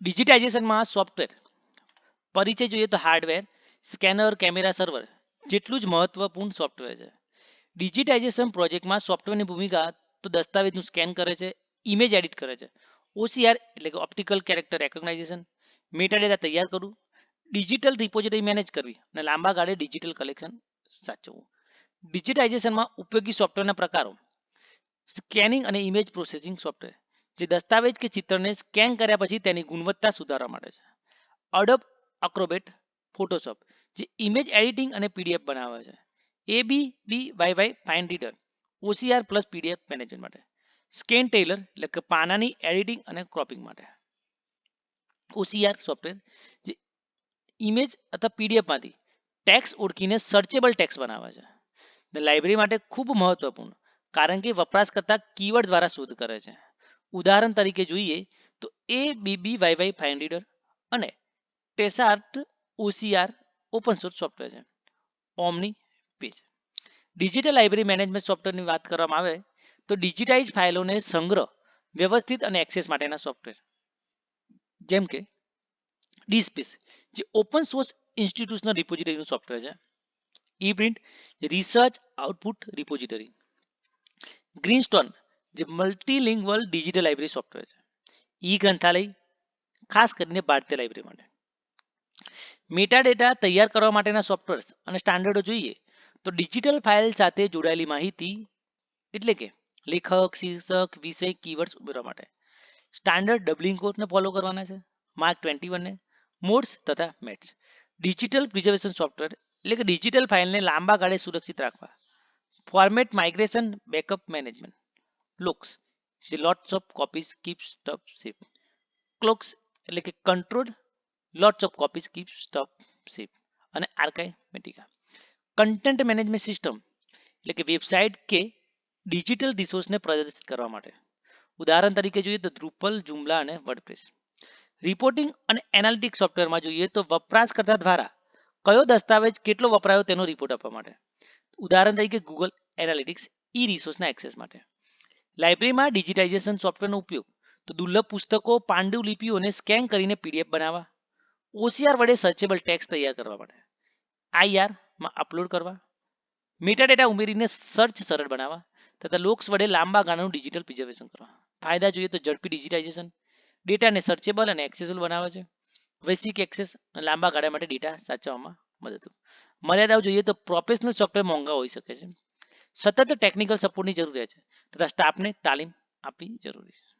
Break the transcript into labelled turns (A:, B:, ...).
A: ડિજિટાઇઝેશનમાં software પરિચય જોઈએ તો હાર્ડવેર સ્કેનર કેમેરા સર્વર જેટલું જ મહત્વપૂર્ણ સોફ્ટવેર છે. ડિજિટાઇઝેશન પ્રોજેક્ટમાં સોફ્ટવેરની ભૂમિકા તો દસ્તાવેજનું સ્કેન કરે છે ઇમેજ એડિટ કરે છે. ઓસીઆર એટલે કે ઓપ્ટિકલ કેરેક્ટર રેકોગ્નાઇઝેશન મેટાડેટા તૈયાર કરવું ડિજિટલ રિપોઝિટરી મેનેજ કરવી અને લાંબા ગાળે ડિજિટલ કલેક્શન સાચવવું. ડિજિટાઇઝેશનમાં ઉપયોગી સોફ્ટવેરના પ્રકારો સ્કેનિંગ અને ઇમેજ પ્રોસેસિંગ સોફ્ટવેર જે દસ્તાવેજ કે ચિત્રને સ્કેન કર્યા પછી તેની ગુણવત્તા સુધારવા માટે છે. અડબ અક્રોબેટ ફોટોશોપ જે ઇમેજ એડિટિંગ અને પીડીએફ બનાવે છે. A B B Y Y fine reader OCR plus PDF management માટે. સ્કેન ટેલર એટલે કે પાનાની એડિટિંગ અને ક્રોપિંગ માટે. ઓસીઆર સોફ્ટવેર જે ઇમેજ અથવા પીડીએફમાંથી ટેક્સ ઓળખીને સર્ચેબલ ટેક્સ બનાવે છે. ને લાઇબ્રેરી માટે ખૂબ મહત્વપૂર્ણ, કારણ કે વપરાશકર્તા કીવર્ડ દ્વારા શોધ કરે છે. ઉદાહરણ તરીકે જોઈએ તો એ BB Y Y fine reader અને Tesseract OCR open source software છે. Omni page digital library management સોફ્ટવેરની વાત કરવામાં આવે તો ડિજિટાઇઝ ફાઇલોને સંગ્રહ, વ્યવસ્થિત અને એક્સેસ માટેના સોફ્ટવેર જેમ કે ડીસ્પેસ જે ઓપન સોર્સ ઇન્સ્ટિટ્યુશનલ રિપોઝિટરીનું સોફ્ટવેર છે. E print research output repository Greenstone જે મલ્ટીલિંગવલ ડિજિટલ લાઇબ્રેરી સોફ્ટવેર છે. ઈ ગ્રંથાલય, ખાસ કરીને ભારતીય લાઇબ્રેરી માટે. મેટા ડેટા તૈયાર કરવા માટેના સોફ્ટવેર અને સ્ટાન્ડર્ડો જોઈએ તો ડિજિટલ ફાઇલ સાથે જોડાયેલી માહિતી એટલે કે લેખક, શીર્ષક, વિષય કીવર્ડ્સ ઉમેરવા માટે. સ્ટાન્ડર્ડ ડબલિંગ કોડને ફોલો કરવાના છે માર્ક ટ્વેન્ટી વનને મોડ્સ તથા મેટ્સ ડિજિટલ પ્રિઝર્વેશન સોફ્ટવેર એટલે કે ડિજિટલ ફાઇલને લાંબા ગાળે સુરક્ષિત રાખવા. Format migration backup management LOCKSS જે lots of copies keep stuff safe CLOCKSS એટલે કે control lots of copies keep stuff safe અને આર્કાઇમેટિકા કન્ટેન્ટ મેનેજમેન્ટ સિસ્ટમ એટલે કે વેબસાઇટ કે ડિજિટલ રિસોર્સને પ્રદર્શિત કરવા માટે. ઉદાહરણ તરીકે જોઈએ તો ધ્રુપલ જુમલા અને વર્ડપ્રેસ રિપોર્ટિંગ અને એનાલિટિક સોફ્ટવેરમાં જોઈએ તો વપરાશકર્તા દ્વારા કયો દસ્તાવેજ કેટલો વપરાયો તેનો રિપોર્ટ આપવા માટે. ઉદાહરણ તરીકે ગૂગલ એનાલિટિક્સ ઈ રિસોર્સના એક્સેસ માટે. લાઇબ્રેરીમાં ડિજિટાઇઝેશન સોફ્ટવેરનો ઉપયોગ. તો દુર્લભ પુસ્તકો પાંડુલિપિઓને સ્કેન કરીને પીડીએફ બનાવવા. ઓસીઆર વડે સર્ચેબલ ટેક્સ તૈયાર કરવા માટે. આઈઆરમાં અપલોડ કરવા. મેટાડેટા ઉમેરીને સર્ચ સરળ બનાવવા. તથા લોક્સ વડે લાંબા ગાળાનું ડિજિટલ પ્રિઝર્વેશન કરવા. ફાયદા જોઈએ તો ઝડપી ડિજિટાઇઝેશન. ડેટાને સર્ચેબલ અને એક્સેસેબલ બનાવે છે. વૈશ્વિક એક્સેસ અને લાંબા ગાળા માટે ડેટા સાચવવામાં મદદ મર્યાદાઓ જોઈએ તો પ્રોફેશનલ સોફ્ટવેર મોંઘા હોઈ શકે છે. સતત ટેકનિકલ સપોર્ટની જરૂરિયાત છે. તથા સ્ટાફને તાલીમ આપવી જરૂરી છે.